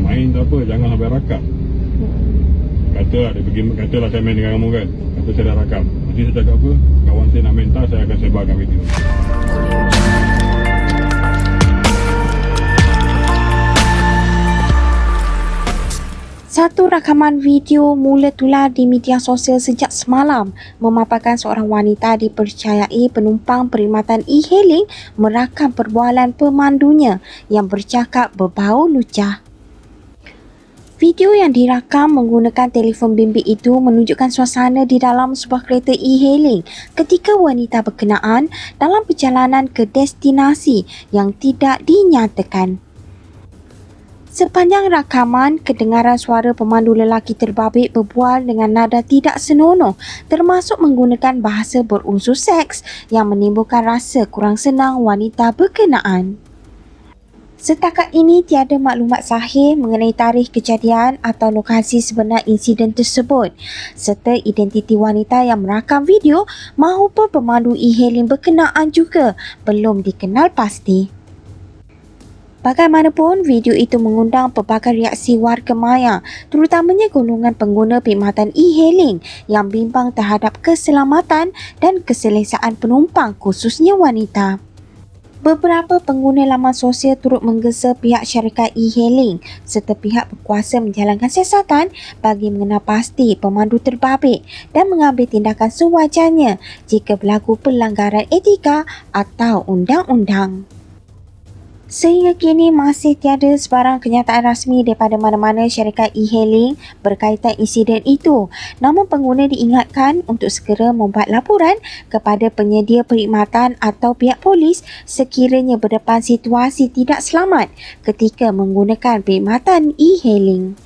main tak apa Jangan sampai rakam. Kata lah dia pergi Kata lah saya main dengan kamu kan. Kata saya dah rakam. Nanti saya cakap apa Kawan saya nak minta Saya akan sebarkan video. Satu rakaman video mula tular di media sosial sejak semalam memaparkan seorang wanita dipercayai penumpang perkhidmatan e-hailing merakam perbualan pemandunya yang bercakap berbau lucah. Video yang dirakam menggunakan telefon bimbit itu menunjukkan suasana di dalam sebuah kereta e-hailing ketika wanita berkenaan dalam perjalanan ke destinasi yang tidak dinyatakan. Sepanjang rakaman, kedengaran suara pemandu lelaki terbabit berbual dengan nada tidak senonoh termasuk menggunakan bahasa berunsur seks yang menimbulkan rasa kurang senang wanita berkenaan. Setakat ini tiada maklumat sahih mengenai tarikh kejadian atau lokasi sebenar insiden tersebut serta identiti wanita yang merakam video maupun pemandu e-hailing berkenaan juga belum dikenal pasti. Bagaimanapun, video itu mengundang pelbagai reaksi warga maya, terutamanya golongan pengguna perkhidmatan e-hailing yang bimbang terhadap keselamatan dan keselesaan penumpang khususnya wanita. Beberapa pengguna laman sosial turut menggesa pihak syarikat e-hailing serta pihak berkuasa menjalankan siasatan bagi mengenal pasti pemandu terbabit dan mengambil tindakan sewajarnya jika berlaku pelanggaran etika atau undang-undang. Sehingga kini masih tiada sebarang kenyataan rasmi daripada mana-mana syarikat e-hailing berkaitan insiden itu. Namun pengguna diingatkan untuk segera membuat laporan kepada penyedia perkhidmatan atau pihak polis sekiranya berdepan situasi tidak selamat ketika menggunakan perkhidmatan e-hailing.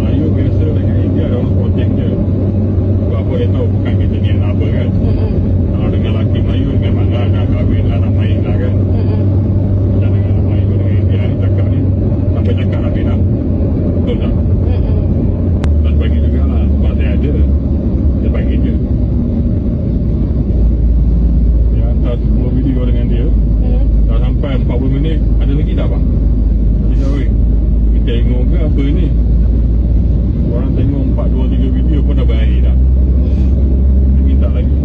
Melayu biasa dengan India Dia orang projek je Sebab apa dia tahu Bukan kita niat nak apa kan Mm-mm. Kalau dengan lelaki Melayu Memang lah nak kahwin lah Nak main lah kan Mm-mm. Macam dengan Melayu dengan India ni cakap ni Sampai cakap lah Fina Betul tak? Mm-mm. Dan bagi juga lah Sebab saya ada Dia bagi je Dia hantar 10 video dengan dia Mm. Dah sampai 40 minit Ada lagi tak bang? Dia cakap weh Kita tengok ke apa ni Orang tengok 4, 2, 3 video pun dah berakhir dah Dia minta lagi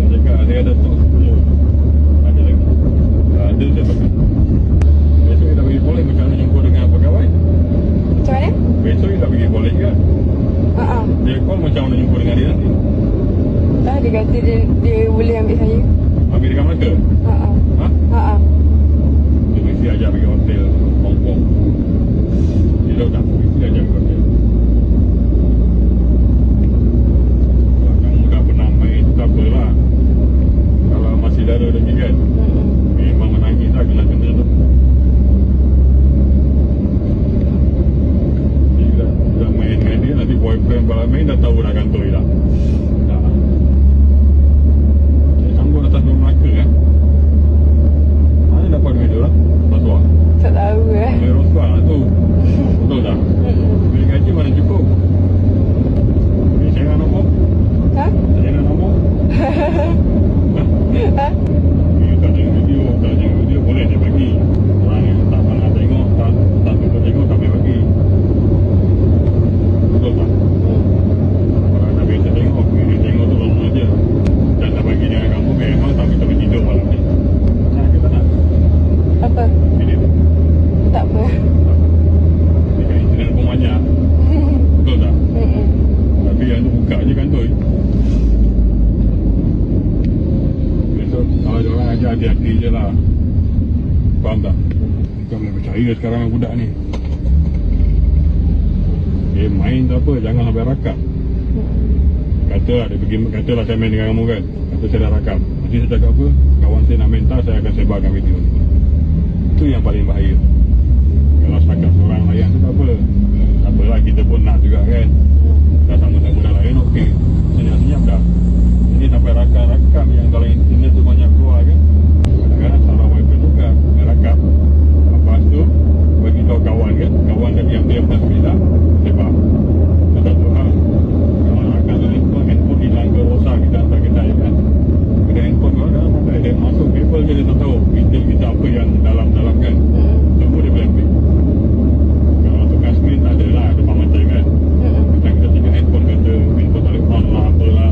Dia cakap saya ada stok 10 Ada lagi Tak ada saya bagi Besok dia dah bagi boleh Macam mana jumpa dengan pegawai Macam mana? Besok dia dah bagi boleh kan Uh-uh. Dia call macam mana jumpa dengan dia nanti Tak dia kata dia, dia boleh ambil saya Ambil dekat Melaka Uh-uh. Ha? Uh-uh. Dia mesti ajak pergi hotel Hong Kong Dia tak Mesti ajak pergi hotel buka je kantoi. Besok kalau dia orang ajar hati-hati je lah. Faham tak? Kita boleh percaya sekarang yang budak ni. Eh main tak apa, janganlah sampai rakap. Kata lah, dia pergi, kata lah saya main dengan kamu kan. Kata saya dah rakap. Nanti saya cakap apa, kawan saya nak main tak, saya akan sebarkan video ni. Itu yang paling bahaya. Kawan dah diam-diam tak bilang Sebar Itu satu hal Kalau rakam tu handphone Handphone hilang ke rosak Kita hantar kedai kan Kedai handphone kau dah pakai Dia masuk kabel je dia tak tahu Kita kita apa yang dalam-dalam kan Semua dia boleh ambil Kalau tukar screen tak ada lah Depan mata kan Macam kita tinggal handphone kata Handphone tak boleh on lah apalah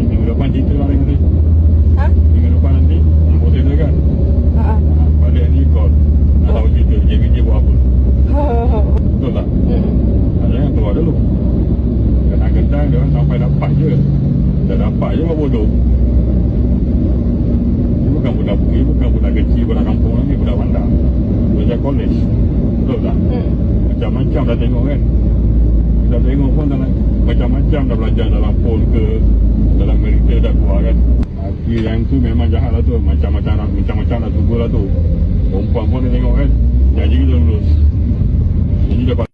Minggu depan cerita lah dia kata Ha? Minggu depan nanti Nombor saya kan Ha. Balik ni call Nak tahu cerita JVJ buat apa Betul tak? Ah, Jangan keluar dulu Kadang-kadang dia orang sampai dapat je Dah dapat je buat bodoh Ini bukan budak Ini bukan budak kecil Budak kampung lagi Budak bandar Belajar college. Betul tak? Macam-macam dah tengok kan? Kita tengok pun dalam Macam-macam dah belajar dalam phone ke Dalam Amerika dah keluar kan? Laki yang tu memang jahat lah tu. Macam-macam Macam-macam dah tunggu lah tu. Perempuan pun dia tengok kan? Janji kita lulus. Jadi dapat